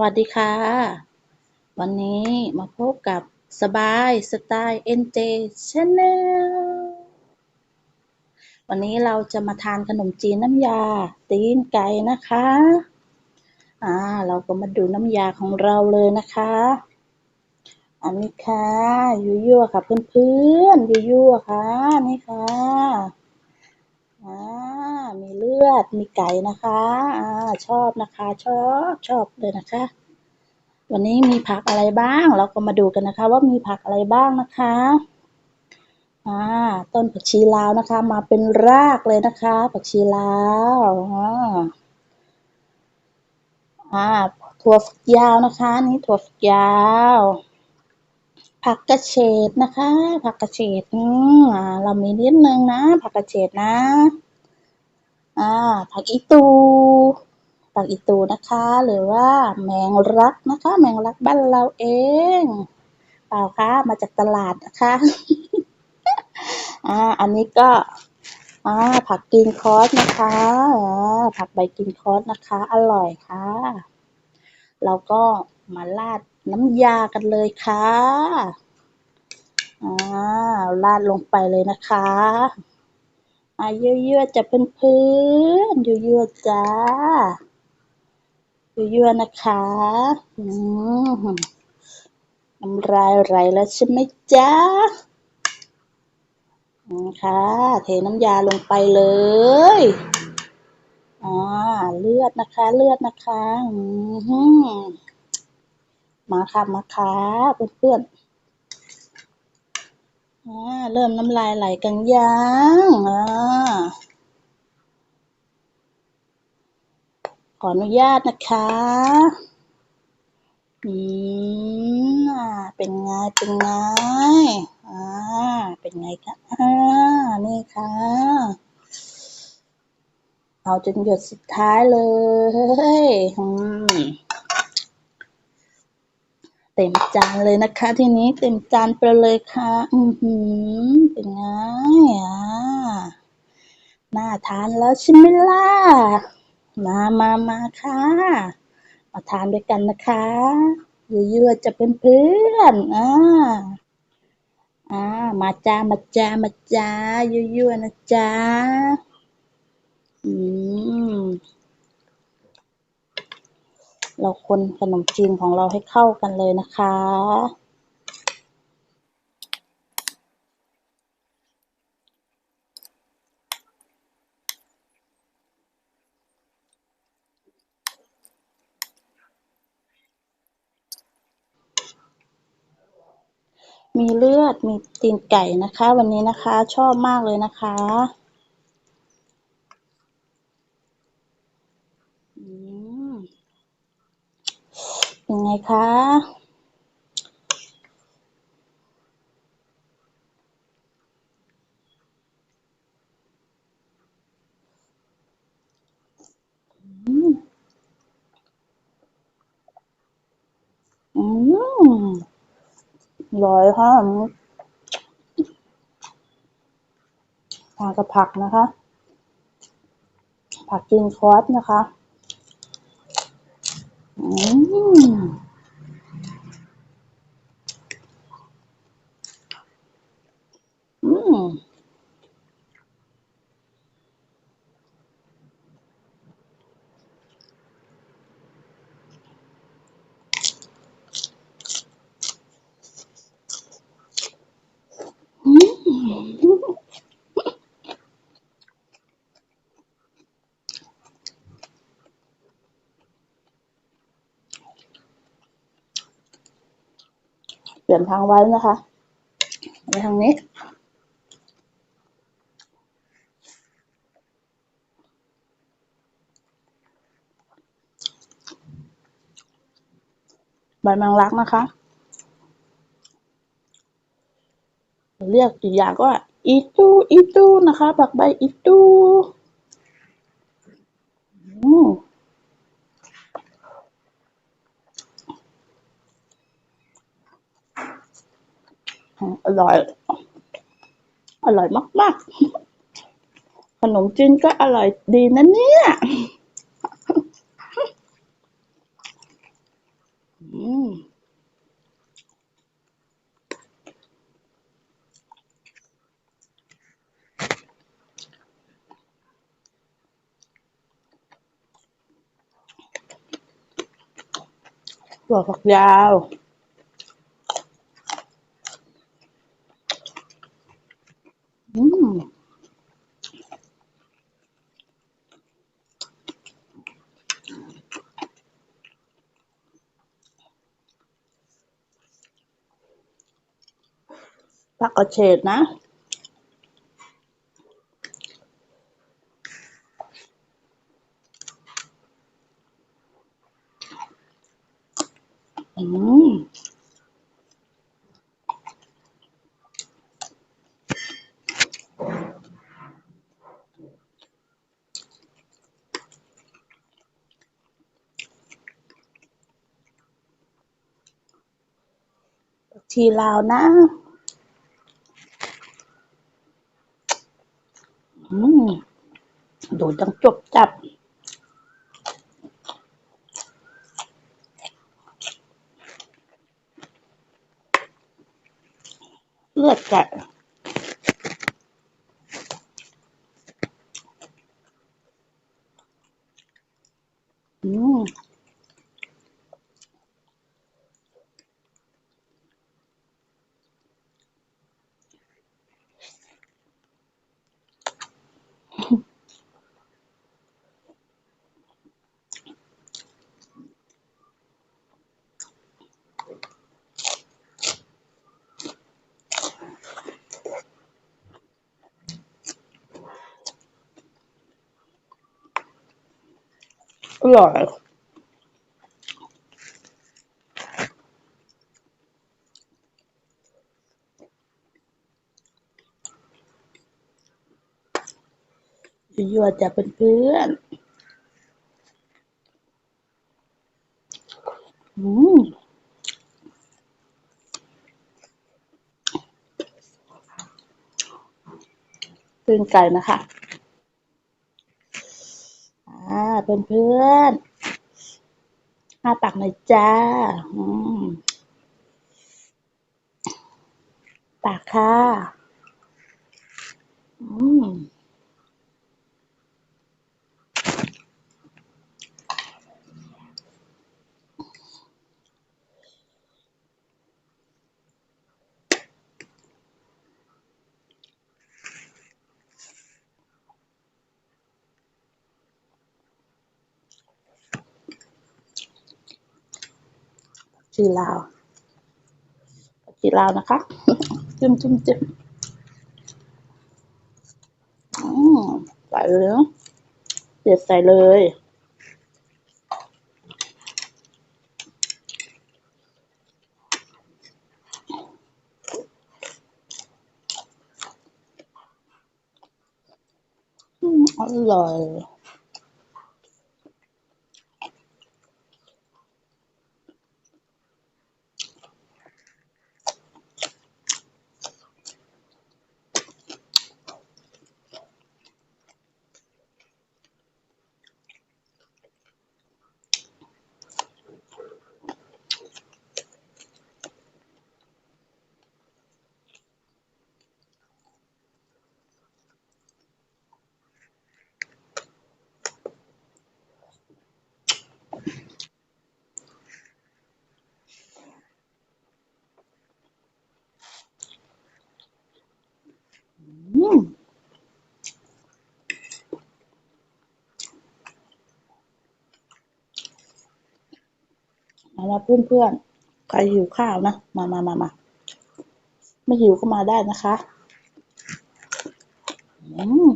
วัสดีค่ะ วันนี้มาพบกับสบายสไตล์ NJ Channel วันนี้เราจะมาทานขนมจีนน้ำยา ตีนไก่นะคะ อ่า เราก็มาดูน้ำยาของเราเลยนะคะ อันนี้ค่ะยั่วๆค่ะเพื่อนๆยั่วๆค่ะ นี่ค่ะอ่า มีเลือด มีไก่นะคะ อ่า ชอบนะคะ ชอบ ชอบเลยนะคะ วันนี้มีผักอะไรบ้าง เราก็มาดูกันนะคะ ว่ามีผักอะไรบ้างนะคะ อ่า ต้นผักชีลาวนะคะ มาเป็นรากเลยนะคะ ผักชีลาว อ่า อ่า ถั่วฝักยาวนะคะ นี่ถั่วฝักยาวผักกระเฉดนะคะ ผักกระเฉดอืมอ่าเรามีนิดนึงนะ ผักกระเฉดนะ อ่าผักอีตูผักอีตูนะคะ หรือว่าแมงลักนะคะ แมงลักบ้านเราเอง เปล่าคะมาจากตลาดนะคะอ่าอันนี้ก็อ่าผักกินคอสนะคะอ่าผักใบกินคอสนะคะ อร่อยค่ะเราก็มาราดน้ำยากันเลยค่ะอ่าราดลงไปเลยนะคะ อายั่วๆจะเพื่อนๆยั่วๆจ้ายั่วๆนะคะอืมน้ำลายไหลแล้วใช่ไหมจ๊ะนี่ค่ะเทน้ำยาลงไปเลยอ่าเลือดนะคะ เลือดนะคะ อืมมาค่ะมาค่ะเพื่อนๆ อ่าเริ่มน้ำลายไหลกันยังอ่าขออนุญาตนะคะ อืมอ่าเป็นไง เป็นไง อ่า เป็นไงคะอ่า นี่ค่ะ เอาจนหยดสุดท้ายเลยอืม เต็มจานเลยนะคะ ทีนี้เต็มจานไปเลยค่ะ อือหือเป็นไงอ่าน่าทานแล้วใช่ไหมล่ะ มามามาค่ะ มาทานด้วยกันนะคะยั่วๆจะเป็นเพื่อนอ่าอ่ามาจ้ามาจ้ามาจ้ายั่วๆนะจ๊ะอืม เราคนขนมจีนของเราให้เข้ากันเลยนะคะ มีเลือดมีตีนไก่นะคะ วันนี้นะคะชอบมากเลยนะคะนไง คะ อืมอืมอร่อยค่ะทานกับผักนะคะ ผักกินคอสนะคะ อืม อืม อืม เป ลี่ยนทางไว้นะคะไปทางนี้ ใบแมงลักนะคะ เรียกอีกอย่างก็อีตูอีตูนะคะผักใบอีตูอืม อร่อย อร่อยมาก ๆ ขนมจีนก็อร่อยดีนะเนี่ยมถั่วฝักยาว อืม ผักกระเฉดนะอืมชีลาวนะ อืม ดูจังจบจับ เลือดแกะ อืม อร่อยยั่วจะเป็นเพื่อนอืมเป็นไก่นะคะ อ่า เป็นเพื่อนๆอ้าปากหน่อยจ้าปากค่ะ อืม จีลาวจีลาวนะคะจิ้มจิ้มจิ้มใส่เลยเนาะเด็ดใส่เลยอืมอร่อย อืม มาแล้วเพื่อนเพื่อนๆใครหิวข้าวนะมามามามาไม่หิวก็มาได้นะคะอืม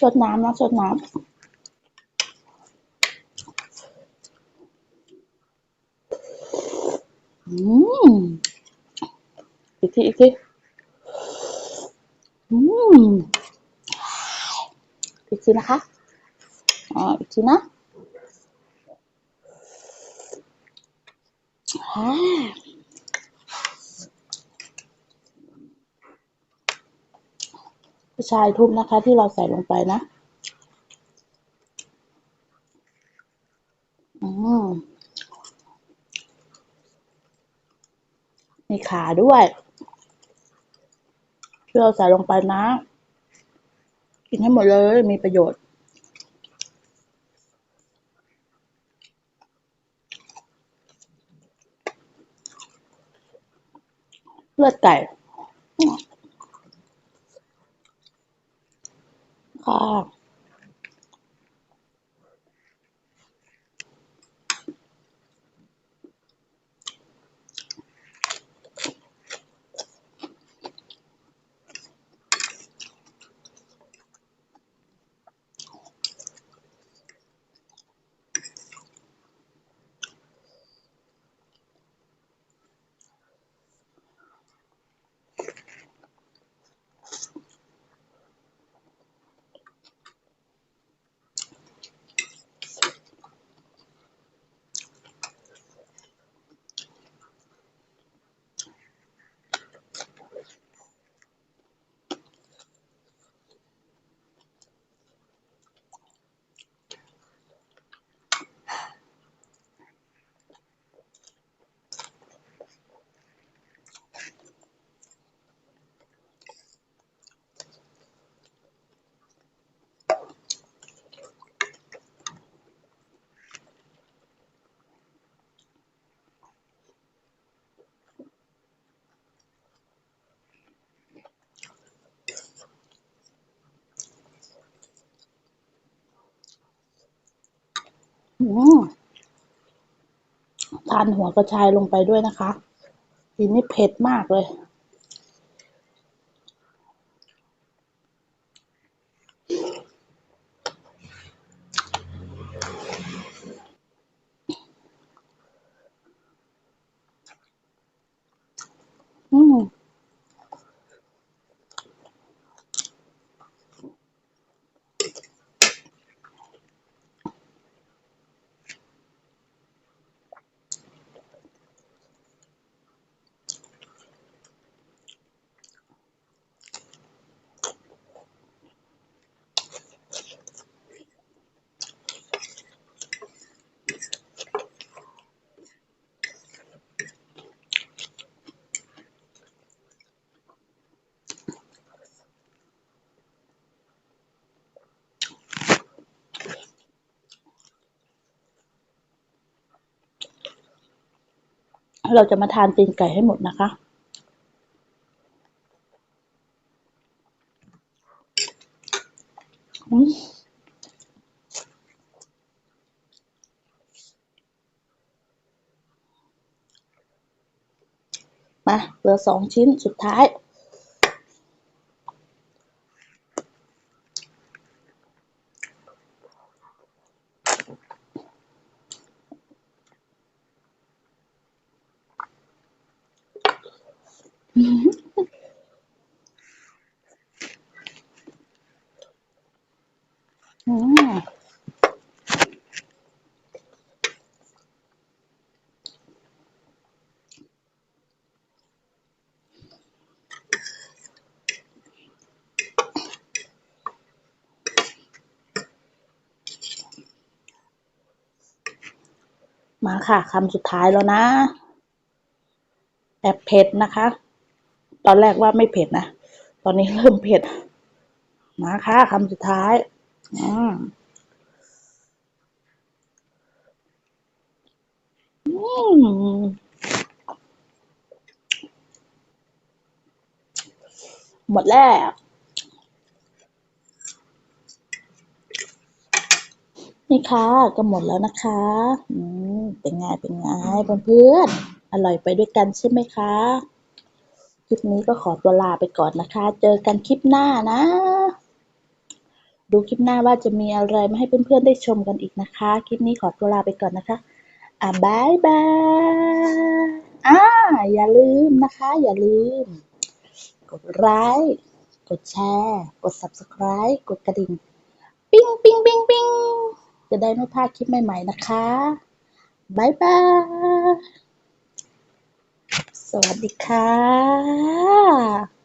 สดน้ำนะสดน้ำอืมอีกทีอีกที อีกทีนะคะอ๋ออีกทีนะอ่ากระชายทุบนะคะที่เราใส่ลงไปนะอืมมีขาด้วย ที่เราใส่ลงไปนะ กินให้หมดเลยมีประโยชน์เลือดไก่ ค่ะ อืม ทานหัวกระชายลงไปด้วยนะคะทีนี้เผ็ดมากเลย อืม เราจะมาทานตีนไก่ให้หมดนะคะ อืมมาเหลือสองชิ้นสุดท้าย อืม มาค่ะคำสุดท้ายแล้วนะ แอบเผ็ดนะคะ ตอนแรกว่าไม่เผ็ดนะ ตอนนี้เริ่มเผ็ด มาค่ะคำสุดท้าย อืมอืมหมดแล้ว นี่ ค่ะ ก็หมดแล้วนะคะอืมเป็นไงเป็นไงเพื่อนๆอร่อยไปด้วยกันใช่ไหมคะคลิปนี้ก็ขอตัวลาไปก่อนนะคะ เจอกันคลิปหน้านะ ดูคลิปหน้าว่าจะมีอะไรมาให้เพื่อนๆได้ชมกันอีกนะคะ คลิปนี้ขอตัวลาไปก่อนนะคะ อะบายบายอ่าอย่าลืมนะคะ อย่าลืม กดไลค์กดแชร์ กด subscribe กดกระดิ่ง ปิ้งปิ้งปิ้งปิ้ง จะได้ไม่พลาดคลิปใหม่ๆนะคะบายบาย สวัสดีค่ะ